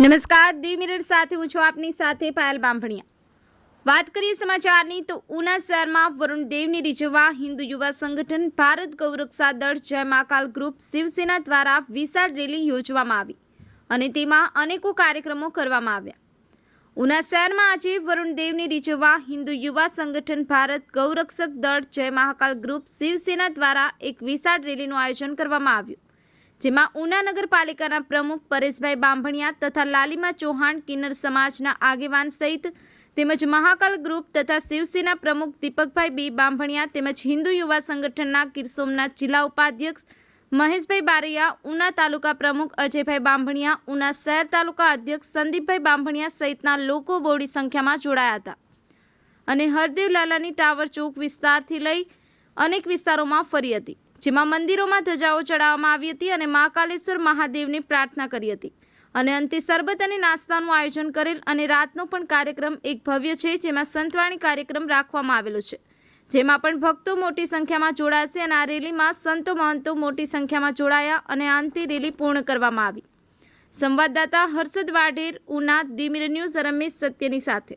નમસ્કાર, દી મિરર સાથે હું છું આપની સાથે પાયલ બાંભણિયા. વાત કરીએ સમાચારની તો ઉના શહેરમાં વરુણ દેવની રીઝવવા હિન્દુ યુવા સંગઠન ભારત ગૌરક્ષા દળ જય મહાકાલ ગ્રુપ શિવસેના દ્વારા વિશાળ રેલી યોજવામાં આવી અને તેમાં અનેકો કાર્યક્રમો કરવામાં આવ્યા. ઉના શહેરમાં આજે વરુણ દેવની રીઝવવા હિન્દુ યુવા સંગઠન ભારત ગૌરક્ષક દળ જય મહાકાલ ગ્રુપ શિવસેના દ્વારા એક વિશાળ રેલીનું આયોજન કરવામાં આવ્યું. જેમાં ઉના નગરપાલિકાના પ્રમુખ પરેશભાઈ બાંભણિયા તથા લાલીમા ચૌહાણ કિન્નર સમાજના આગેવાન સહિત તેમજ મહાકાલ ગ્રુપ તથા શિવસેના પ્રમુખ દીપકભાઈ બી બાંભણિયા તેમજ હિન્દુ યુવા સંગઠનના ગીર સોમનાથ જિલ્લા ઉપાધ્યક્ષ મહેશભાઈ બારૈયા, ઉના તાલુકા પ્રમુખ અજયભાઈ બાંભણિયા, ઉના શહેર તાલુકા અધ્યક્ષ સંદીપભાઈ બાંભણિયા સહિતના લોકો બોડી સંખ્યામાં જોડાયા હતા. અને હરદેવ લાલાની ટાવર ચોક વિસ્તારથી લઈ અનેક વિસ્તારોમાં ફરી હતી. જેમાં મંદિરોમાં ધજાઓ ચડાવવામાં આવી હતી અને મહાકાલેશ્વર મહાદેવની પ્રાર્થના કરી હતી. અને અંતે સરબત અને નાસ્તાનું આયોજન કરેલ અને રાતનો પણ કાર્યક્રમ એક ભવ્ય છે, જેમાં સંતવાણી કાર્યક્રમ રાખવામાં આવેલો છે. જેમાં પણ ભક્તો મોટી સંખ્યામાં જોડાશે અને આ રેલીમાં સંતો મહંતો મોટી સંખ્યામાં જોડાયા અને અંતે રેલી પૂર્ણ કરવામાં આવી. સંવાદદાતા હર્ષદ વાઢેર, ઉના ધી ન્યૂઝ, રમેશ સત્યની સાથે.